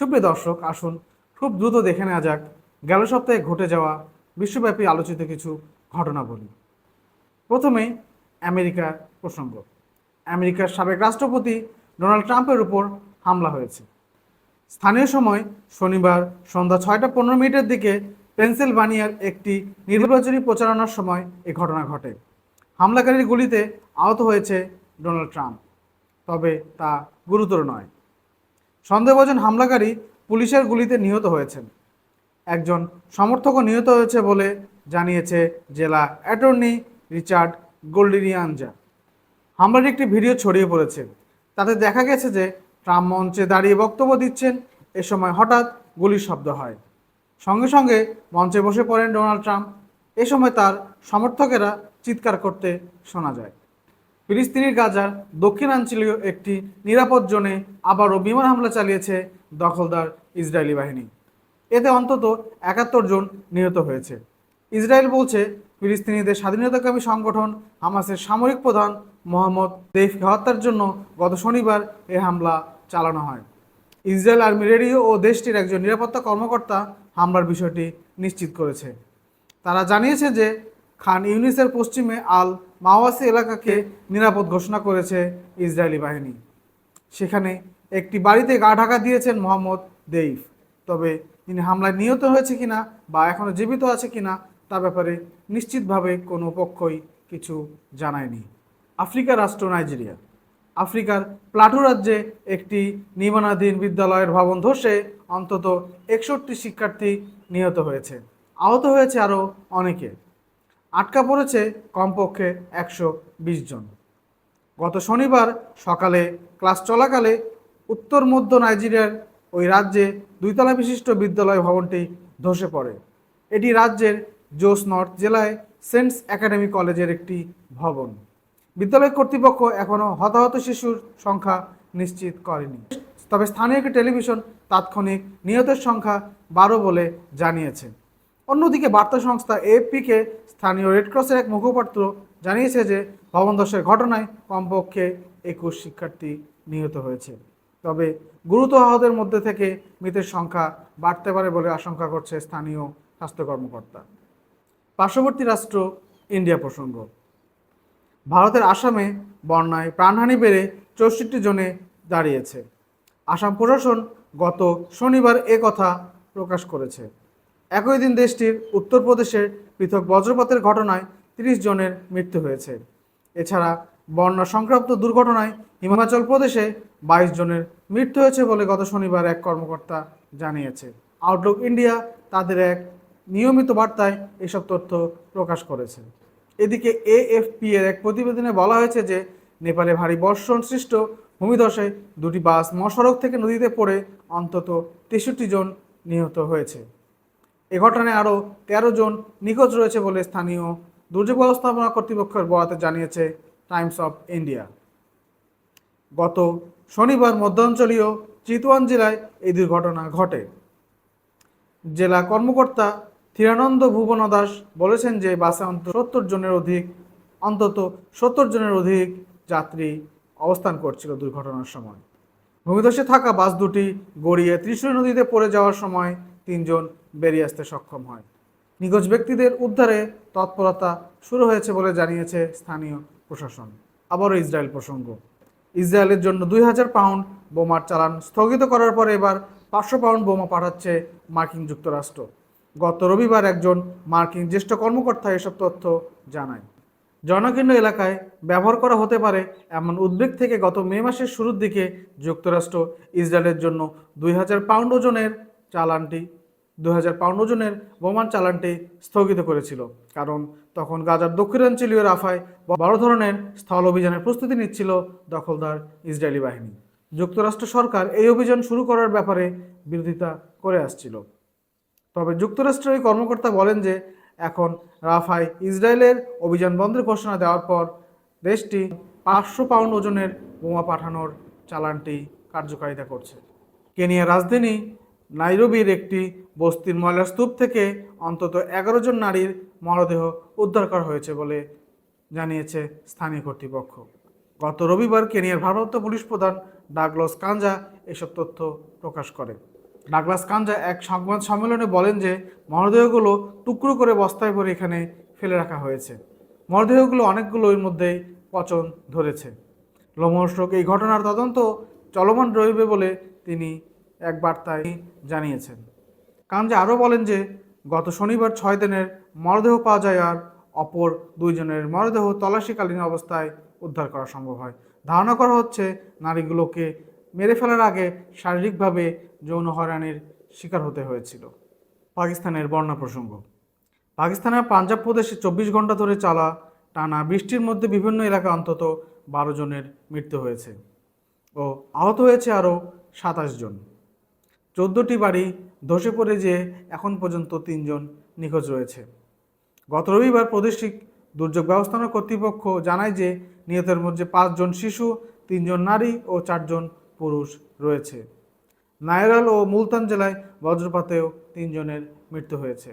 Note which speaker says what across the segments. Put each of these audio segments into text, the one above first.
Speaker 1: সুপ্রিয় দর্শক, আসুন খুব দ্রুত দেখে নেওয়া যাক, গেল সপ্তাহে ঘটে যাওয়া বিশ্বব্যাপী আলোচিত কিছু ঘটনা বলি। প্রথমে আমেরিকার প্রসঙ্গ। আমেরিকার সাবেক রাষ্ট্রপতি ডোনাল্ড ট্রাম্পের উপর হামলা হয়েছে। স্থানীয় সময় শনিবার সন্ধ্যা ছয়টা পনেরো মিনিটের দিকে পেনসিলভানিয়ার একটি নির্বাচনী প্রচারণার সময় এ ঘটনা ঘটে। হামলাকারীর গুলিতে আহত হয়েছে ডোনাল্ড ট্রাম্প, তবে তা গুরুতর নয়। সন্দেহভাজন হামলাকারী পুলিশের গুলিতে নিহত হয়েছেন। একজন সমর্থকও নিহত হয়েছে বলে জানিয়েছে জেলা অ্যাটর্নি রিচার্ড গোল্ডিনিয়ানজা হামলার একটি ভিডিও ছড়িয়ে পড়েছে। তাতে দেখা গেছে যে ট্রাম্প মঞ্চে দাঁড়িয়ে বক্তব্য দিচ্ছেন। এ সময় হঠাৎ গুলির শব্দ হয়। সঙ্গে সঙ্গে মঞ্চে বসে পড়েন ডোনাল্ড ট্রাম্প। এ সময় তার সমর্থকেরা চিৎকার করতে শোনা যায়। ফিলিস্তিনির গাজার দক্ষিণাঞ্চলীয় একটি নিরাপদ জোনে আবারও বিমান হামলা চালিয়েছে দখলদার ইসরায়েলি বাহিনী। এতে অন্তত একাত্তর জন নিহত হয়েছে। ইসরায়েল বলছে, ফিলিস্তিনিদের স্বাধীনতাকামী সংগঠন হামাসের সামরিক প্রধান মোহাম্মদ দেফকে হত্যার জন্য গত শনিবার এ হামলা চালানো হয়। ইসরায়েল আর্মি রেডিও ও দেশটির একজন নিরাপত্তা কর্মকর্তা হামলার বিষয়টি নিশ্চিত করেছে। তারা জানিয়েছে যে খান ইউনিসের পশ্চিমে আল মাওয়াসি এলাকাকে নিরাপদ ঘোষণা করেছে ইসরায়েলি বাহিনী। সেখানে একটি বাড়িতে গা ঢাকা দিয়েছেন মোহাম্মদ দেইফ। তবে তিনি হামলায় নিহত হয়েছে কিনা বা এখনও জীবিত আছে কিনা তা ব্যাপারে নিশ্চিতভাবে কোনো পক্ষই কিছু জানায়নি। আফ্রিকা রাষ্ট্র নাইজেরিয়া। আফ্রিকার প্লাটু রাজ্যে একটি নির্মাণাধীন বিদ্যালয়ের ভবন ধসে অন্তত একষট্টি শিক্ষার্থী নিহত হয়েছে। আহত হয়েছে আরও অনেকে। আটকা পড়েছে কমপক্ষে একশো বিশ জন। গত শনিবার সকালে ক্লাস চলাকালে উত্তর মধ্য নাইজেরিয়ার ওই রাজ্যে দুইতলা বিশিষ্ট বিদ্যালয় ভবনটি ধসে পড়ে। এটি রাজ্যের জোস নর্থ জেলায় সেন্টস একাডেমি কলেজের একটি ভবন। বিদ্যালয় কর্তৃপক্ষ এখনও হতাহত শিশুর সংখ্যা নিশ্চিত করেনি। তবে স্থানীয় একটি টেলিভিশন তাৎক্ষণিক নিহতের সংখ্যা বারো বলে জানিয়েছে। অন্যদিকে বার্তা সংস্থা এএফপিকে স্থানীয় রেডক্রসের এক মুখপাত্র জানিয়েছে যে ভবন ধসের ঘটনায় কমপক্ষে একুশ শিক্ষার্থী নিহত হয়েছে। তবে গুরুতর আহতের মধ্যে থেকে মৃতের সংখ্যা বাড়তে পারে বলে আশঙ্কা করছে স্থানীয় স্বাস্থ্য কর্মকর্তা। পার্শ্ববর্তী রাষ্ট্র ইন্ডিয়া প্রসঙ্গ। ভারতের আসামে বন্যায় প্রাণহানি বেড়ে চৌষট্টি জনে দাঁড়িয়েছে। আসাম প্রশাসন গত শনিবার এ কথা প্রকাশ করেছে। একই দিন দেশটির উত্তরপ্রদেশের পৃথক বজ্রপাতের ঘটনায় তিরিশ জনের মৃত্যু হয়েছে। এছাড়া বন্যা সংক্রান্ত দুর্ঘটনায় হিমাচল প্রদেশে বাইশ জনের মৃত্যু হয়েছে বলে গত শনিবার এক কর্মকর্তা জানিয়েছে। আউটলুক ইন্ডিয়া তাদের এক নিয়মিত বার্তায় এসব তথ্য প্রকাশ করেছে। এদিকে এএফপি এর এক প্রতিবেদনে বলা হয়েছে যে, নেপালে ভারী বর্ষণ সৃষ্ট ভূমিধসে দুটি বাস মহাসড়ক থেকে নদীতে পড়ে অন্তত তেষট্টি জন নিহত হয়েছে। এ ঘটনায় আরও তেরো জন নিখোঁজ রয়েছে বলে স্থানীয় দুর্যোগ ব্যবস্থাপনা কর্তৃপক্ষের বরাতে জানিয়েছে টাইমস অফ ইন্ডিয়া। গত শনিবার মধ্যাঞ্চলীয় চিতওয়ান জেলায় এই দুর্ঘটনা ঘটে। জেলা কর্মকর্তা থিরানন্দ ভুবন দাস বলেছেন যে বাসে অন্তত সত্তর জনের অধিক, অন্তত সত্তর জনের অধিক যাত্রী অবস্থান করছিল দুর্ঘটনার সময়। ভূমিধসে থাকা বাস দুটি গড়িয়ে ত্রিশূল নদীতে পড়ে যাওয়ার সময় তিনজন বেরিয়ে আসতে সক্ষম হয়। নিখোঁজ ব্যক্তিদের উদ্ধারে তৎপরতা শুরু হয়েছে বলে জানিয়েছে স্থানীয় প্রশাসন। আবারও ইসরায়েল প্রসঙ্গ। ইসরায়েলের জন্য দুই হাজার পাউন্ড বোমার চালান স্থগিত করার পরে এবার পাঁচশো পাউন্ড বোমা পাঠাচ্ছে মার্কিন যুক্তরাষ্ট্র। গত রবিবার একজন মার্কিন জ্যেষ্ঠ কর্মকর্তা এসব তথ্য জানায়। জনকীর্ণ এলাকায় ব্যবহার করা হতে পারে এমন উদ্বেগ থেকে গত মে মাসের শুরুর দিকে যুক্তরাষ্ট্র ইসরায়েলের জন্য দুই হাজার পাউন্ড ওজনের চালানটি পাউন্ড ওজনের বোমার চালানটি স্থগিত করেছিল, কারণ তখন গাজার দক্ষিণাঞ্চলীয় রাফায় বড় ধরনের স্থল অভিযানের প্রস্তুতি নিচ্ছিল দখলদার ইসরায়েলি বাহিনী। যুক্তরাষ্ট্র সরকার এই অভিযান শুরু করার ব্যাপারে বিরোধিতা করে আসছিল। তবে যুক্তরাষ্ট্রের এই কর্মকর্তা বলেন যে, এখন রাফায় ইসরায়েলের অভিযান বন্ধের ঘোষণা দেওয়ার পর দেশটি পাঁচশো পাউন্ড ওজনের বোমা পাঠানোর চালানটি কার্যকারিতা করছে। কেনিয়ার রাজধানী নাইরোবির একটি বস্তির ময়লার স্তূপ থেকে অন্তত এগারো জন নারীর মরদেহ উদ্ধার করা হয়েছে বলে জানিয়েছে স্থানীয় কর্তৃপক্ষ। গত রবিবার কেনিয়ার ভারপ্রাপ্ত পুলিশ প্রধান ডাগলস কাঞ্জা এসব তথ্য প্রকাশ করে ডাগলাস কাঞ্জা এক সংবাদ সম্মেলনে বলেন যে, মরদেহগুলো টুকরো করে বস্তায় ভরে এখানে ফেলে রাখা হয়েছে। মরদেহগুলো অনেকগুলো এর মধ্যেই পচন ধরেছে। লোমহর্ষক এই ঘটনার তদন্ত চলমান রইবে বলে তিনি এক বার্তায় জানিয়েছেন। কাঞ্জা আরও বলেন যে, গত শনিবার ছয় দিনের মরদেহ পাওয়া যায় আর অপর দুইজনের মরদেহ তল্লাশিকালীন অবস্থায় উদ্ধার করা সম্ভব হয়। ধারণা করা হচ্ছে, নারীগুলোকে মেরে ফেলার আগে শারীরিকভাবে যৌন হয়রানির শিকার হতে হয়েছিল। পাকিস্তানের বন্যা প্রসঙ্গ। পাকিস্তানের পাঞ্জাব প্রদেশে চব্বিশ ঘণ্টা ধরে চালা টানা বৃষ্টির মধ্যে বিভিন্ন এলাকায় অন্তত বারো জনের মৃত্যু হয়েছে ও আহত হয়েছে আরও সাতাশ জন। চোদ্দোটি বাড়ি ধসে পড়ে যে এখন পর্যন্ত তিনজন নিখোঁজ রয়েছে। গত রবিবার প্রাদেশিক দুর্যোগ ব্যবস্থাপনা কর্তৃপক্ষ জানায় যে নিহতের মধ্যে পাঁচজন শিশু, তিনজন নারী ও চারজন পুরুষ রয়েছে। নায়রাল ও মুলতান জেলায় বজ্রপাতেও তিনজনের মৃত্যু হয়েছে।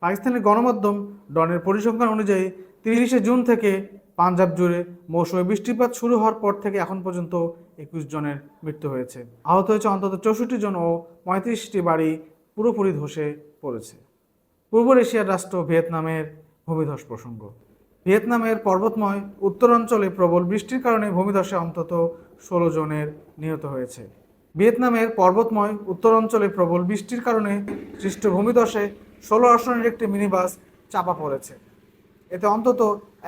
Speaker 1: পাকিস্তানের গণমাধ্যম ডনের পরিসংখ্যান অনুযায়ী তিরিশে জুন থেকে পাঞ্জাব জুড়ে মৌসুমে বৃষ্টিপাত শুরু হওয়ার পর থেকে এখন পর্যন্ত একুশ জনের মৃত্যু হয়েছে। আহত হয়েছে অন্তত চৌষট্টি জন ও পঁয়ত্রিশটি বাড়ি পুরোপুরি ধসে পড়েছে। পূর্ব এশিয়ার রাষ্ট্র ভিয়েতনামের ভূমিধস প্রসঙ্গ। ভিয়েতনামের পর্বতময় উত্তরাঞ্চলে প্রবল বৃষ্টির কারণে ভূমিধসে অন্তত ষোলো জনের নিহত হয়েছে। ভিয়েতনামের পর্বতময় উত্তরাঞ্চলে প্রবল বৃষ্টির কারণে সৃষ্ট ভূমিধসে ষোলো আসনের একটি মিনিবাস চাপা পড়েছে। এতে অন্তত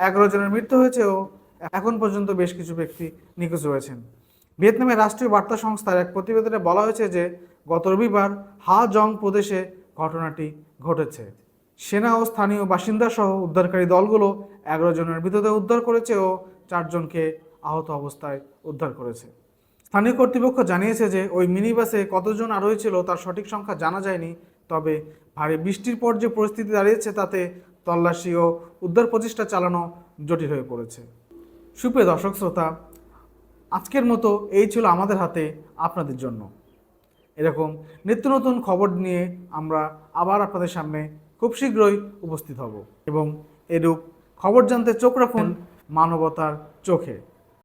Speaker 1: এগারো জনের মৃত্যু হয়েছে ও এখন পর্যন্ত বেশ কিছু ব্যক্তি নিখোঁজ রয়েছেন। ভিয়েতনামের রাষ্ট্রীয় বার্তা সংস্থার এক প্রতিবেদনে বলা হয়েছে যে, গত রবিবার হা জং প্রদেশে ঘটনাটি ঘটেছে। সেনা ও স্থানীয় বাসিন্দা সহ উদ্ধারকারী দলগুলো এগারো জনের মৃতদেহ উদ্ধার করেছে ও চারজনকে আহত অবস্থায় উদ্ধার করেছে। স্থানীয় কর্তৃপক্ষ জানিয়েছে যে, ওই মিনিবাসে কতজন আরোহী ছিল তার সঠিক সংখ্যা জানা যায়নি, তবে ভারী বৃষ্টির পর যে পরিস্থিতি দাঁড়িয়েছে তাতে তল্লাশি ও উদ্ধার প্রচেষ্টা চালানো জটিল হয়ে পড়েছে। সুপ্রিয় দর্শক শ্রোতা, আজকের মতো এই ছিল আমাদের হাতে আপনাদের জন্য। এরকম নিত্য নতুন খবর নিয়ে আমরা আবার আপনাদের সামনে খুব শীঘ্রই উপস্থিত হব এবং এরূপ খবর জানতে চোখ রাখুন মানবতার চোখে।